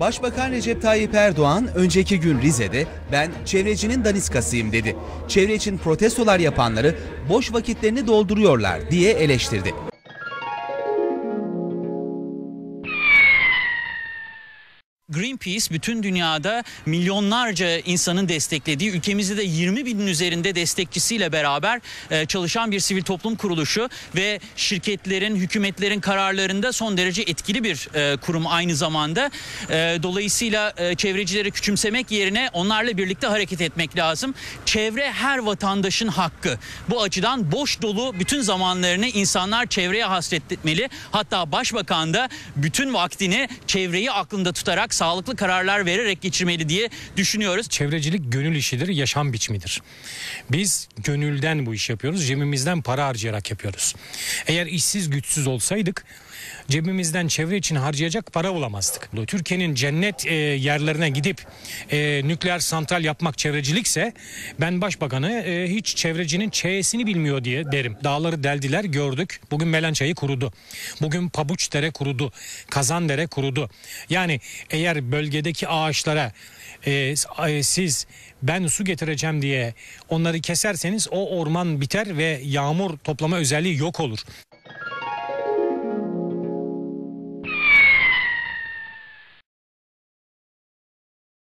Başbakan Recep Tayyip Erdoğan önceki gün Rize'de ben çevrecinin daniskasıyım dedi. Çevre için protestolar yapanları boş vakitlerini dolduruyorlar diye eleştirdi. Greenpeace bütün dünyada milyonlarca insanın desteklediği ülkemizde de 20 binin üzerinde destekçisiyle beraber e, çalışan bir sivil toplum kuruluşu ve şirketlerin, hükümetlerin kararlarında son derece etkili bir e, kurum aynı zamanda. E, dolayısıyla çevrecileri küçümsemek yerine onlarla birlikte hareket etmek lazım. Çevre her vatandaşın hakkı. Bu açıdan boş dolu bütün zamanlarını insanlar çevreye hasretmeli. Hatta başbakan da bütün vaktini çevreyi aklında tutarak sağlıklı kararlar vererek geçirmeli diye düşünüyoruz. Çevrecilik gönül işidir, yaşam biçimidir. Biz gönülden bu iş yapıyoruz, cebimizden para harcayarak yapıyoruz. Eğer işsiz güçsüz olsaydık cebimizden çevre için harcayacak para bulamazdık. Türkiye'nin cennet e, yerlerine gidip e, nükleer santral yapmak çevrecilikse ben başbakanı e, hiç çevrecinin çeyesini bilmiyor diye derim. Dağları deldiler gördük. Bugün Melençayı kurudu. Bugün Pabuçdere kurudu. Kazandere kurudu. Yani eğer bölgedeki ağaçlara e, e, siz ben su getireceğim diye onları keserseniz o orman biter ve yağmur toplama özelliği yok olur.